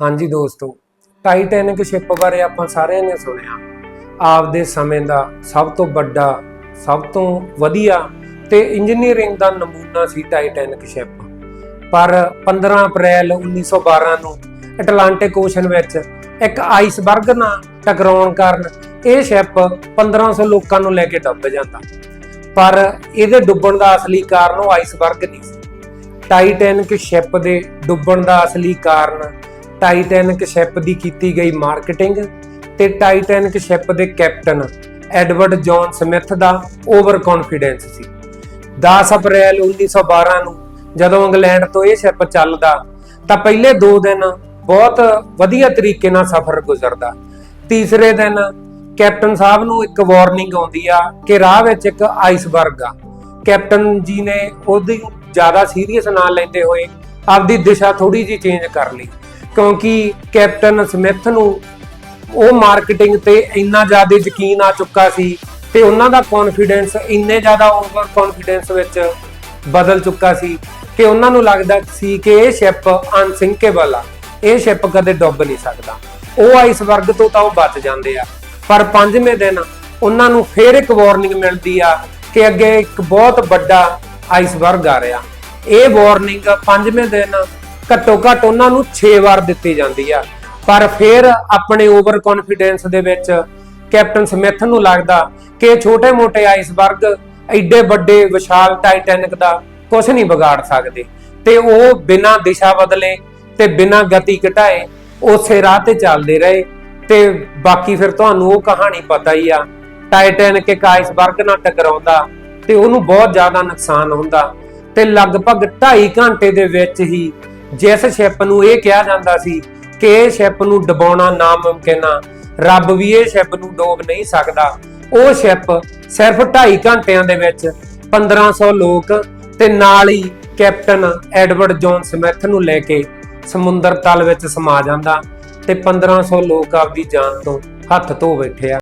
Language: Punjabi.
ਹਾਂਜੀ ਦੋਸਤੋ ਟਾਈਟੈਨਿਕ ਸ਼ਿਪ ਬਾਰੇ ਆਪਾਂ ਸਾਰਿਆਂ ਨੇ ਸੁਣਿਆ। ਆਪਦੇ ਸਮੇਂ ਦਾ ਸਭ ਤੋਂ ਵੱਡਾ, ਸਭ ਤੋਂ ਵਧੀਆ ਤੇ ਇੰਜੀਨੀਅਰਿੰਗ ਦਾ ਨਮੂਨਾ ਸੀ ਟਾਈਟੈਨਿਕ ਸ਼ਿਪ ਪਰ 15 ਅਪ੍ਰੈਲ 1912 ਨੂੰ ਐਟਲਾਂਟਿਕ ਓਸ਼ਨ ਵਿੱਚ ਇੱਕ ਆਈਸਬਰਗ ਨਾਲ ਟਕਰਾਉਣ ਕਾਰਨ ਇਹ ਸ਼ਿਪ 1500 ਲੋਕਾਂ ਨੂੰ ਲੈ ਕੇ ਡੁੱਬ ਜਾਂਦਾ। ਪਰ ਇਹਦੇ ਡੁੱਬਣ ਦਾ ਅਸਲੀ ਕਾਰਨ ਉਹ ਆਈਸਬਰਗ ਨਹੀਂ ਸੀ। ਟਾਈਟੈਨਿਕ ਸ਼ਿਪ ਦੇ ਡੁੱਬਣ ਦਾ ਅਸਲੀ ਕਾਰਨ ਟਾਈਟੈਨਿਕ ਸ਼ਿਪ ਦੀ ਕੀਤੀ ਗਈ ਮਾਰਕੀਟਿੰਗ ਤੇ ਟਾਈਟੈਨਿਕ ਸ਼ਿਪ ਦੇ ਕੈਪਟਨ ਐਡਵਰਡ ਜੌਨ ਸਮਿਥ ਦਾ ਓਵਰ ਕੌਨਫੀਡੈਂਸ ਸੀ। 10 ਅਪ੍ਰੈਲ 1912 ਨੂੰ ਜਦੋਂ ਇੰਗਲੈਂਡ ਤੋਂ ਇਹ ਸ਼ਿਪ ਚੱਲਦਾ, ਤਾਂ ਪਹਿਲੇ 2 ਦਿਨ ਬਹੁਤ ਵਧੀਆ ਤਰੀਕੇ ਨਾਲ ਸਫ਼ਰ ਗੁਜ਼ਰਦਾ। ਤੀਸਰੇ ਦਿਨ ਕੈਪਟਨ ਸਾਹਿਬ ਨੂੰ ਇੱਕ ਵਾਰਨਿੰਗ ਆਉਂਦੀ ਆ ਕਿ ਰਾਹ ਵਿੱਚ ਇੱਕ ਆਈਸਬਰਗ ਆ। ਕੈਪਟਨ ਜੀ ਨੇ ਉਹਦੀ ਜ਼ਿਆਦਾ ਸੀਰੀਅਸ ਨਾ ਲੈਂਦੇ ਹੋਏ ਆਪਦੀ ਦਿਸ਼ਾ ਥੋੜੀ ਜਿਹੀ ਚੇਂਜ ਕਰ ਲਈ। ਕਿਉਂਕਿ ਕੈਪਟਨ ਸਮਿਥ ਨੂੰ ਉਹ ਮਾਰਕੀਟਿੰਗ ਤੇ ਇੰਨਾ ਜ਼ਿਆਦਾ ਯਕੀਨ ਆ ਚੁੱਕਾ ਸੀ ਤੇ ਉਹਨਾਂ ਦਾ ਕੌਨਫੀਡੈਂਸ ਇੰਨੇ ਜ਼ਿਆਦਾ ਓਵਰ ਕੌਨਫੀਡੈਂਸ ਵਿੱਚ ਬਦਲ ਚੁੱਕਾ ਸੀ ਕਿ ਉਹਨਾਂ ਨੂੰ ਲੱਗਦਾ ਸੀ ਕਿ ਇਹ ਸ਼ਿਪ ਅਨਸਿੰਕੇਬਲ ਆ। ਇਹ ਸ਼ਿਪ ਕਦੇ ਡੁੱਬ ਨਹੀਂ ਸਕਦਾ। ਉਹ ਆਈਸਬਰਗ ਤੋਂ ਤਾਂ ਉਹ ਬਚ ਜਾਂਦੇ ਆ। ਪਰ ਪੰਜਵੇਂ ਦਿਨ ਉਹਨਾਂ ਨੂੰ ਫੇਰ ਇੱਕ ਵਾਰਨਿੰਗ ਮਿਲਦੀ ਆ ਕਿ ਅੱਗੇ ਇੱਕ ਬਹੁਤ ਵੱਡਾ ਆਈਸਬਰਗ ਆ ਰਿਹਾ। ਇਹ ਵਾਰਨਿੰਗ ਪੰਜਵੇਂ ਦਿਨ ਘੱਟੋ ਘੱਟ ਉਹਨਾਂ ਨੂੰ 6 ਵਾਰ ਦਿੱਤੀ ਜਾਂਦੀ ਆ। ਪਰ ਫਿਰ ਆਪਣੇ ਓਵਰ ਕੌਨਫੀਡੈਂਸ ਦੇ ਵਿੱਚ ਕੈਪਟਨ ਸਮਿਥ ਨੂੰ ਲੱਗਦਾ ਕਿ ਛੋਟੇ-ਮੋਟੇ ਆਈਸਬਰਗ ਐਡੇ ਵੱਡੇ ਵਿਸ਼ਾਲ ਟਾਈਟੈਨਿਕ ਦਾ ਕੁਝ ਨਹੀਂ ਵਿਗਾੜ ਸਕਦੇ। ਤੇ ਉਹ ਬਿਨਾਂ ਦਿਸ਼ਾ ਬਦਲੇ ਤੇ ਬਿਨਾਂ ਗਤੀ ਘਟਾਏ ਉਸੇ ਰਾਹ ਤੇ ਚੱਲਦੇ ਰਹੇ। ਤੇ ਬਾਕੀ ਫਿਰ ਤੁਹਾਨੂੰ ਉਹ ਕਹਾਣੀ ਪਤਾ ਹੀ ਆ, ਟਾਈਟੈਨਿਕ ਇੱਕ ਆਈਸਬਰਗ ਨਾਲ ਟਕਰਾਉਂਦਾ ਤੇ ਉਹਨੂੰ ਬਹੁਤ ਜ਼ਿਆਦਾ ਨੁਕਸਾਨ ਹੁੰਦਾ। ਤੇ ਲਗਭਗ 2.5 ਘੰਟੇ ਦੇ ਵਿੱਚ ਹੀ ਜਿਸ ਸ਼ਿਪ ਨੂੰ ਇਹ ਕਿਹਾ ਜਾਂਦਾ ਸੀ ਕਿ ਇਹ ਸ਼ਿਪ ਨੂੰ ਡਬਾਉਣਾ ਨਾਮੁਮਕਿਨ ਆ, ਰੱਬ ਵੀ ਇਹ ਸ਼ਿਪ ਨੂੰ ਡੋਬ ਨਹੀਂ ਸਕਦਾ। ਉਹ ਸ਼ਿਪ ਸਿਰਫ 2.5 ਘੰਟਿਆਂ ਦੇ ਵਿੱਚ 1500 ਲੋਕ ਤੇ ਨਾਲ ਹੀ ਕੈਪਟਨ ਐਡਵਰਡ ਜੌਨ ਸਮਿਥ ਨੂੰ ਲੈ ਕੇ ਸਮੁੰਦਰ ਤਲ ਵਿੱਚ ਸਮਾ ਜਾਂਦਾ ਤੇ 1500 ਲੋਕ ਆਪਦੀ ਜਾਨ ਤੋਂ ਹੱਥ ਧੋ ਬੈਠੇ ਆ।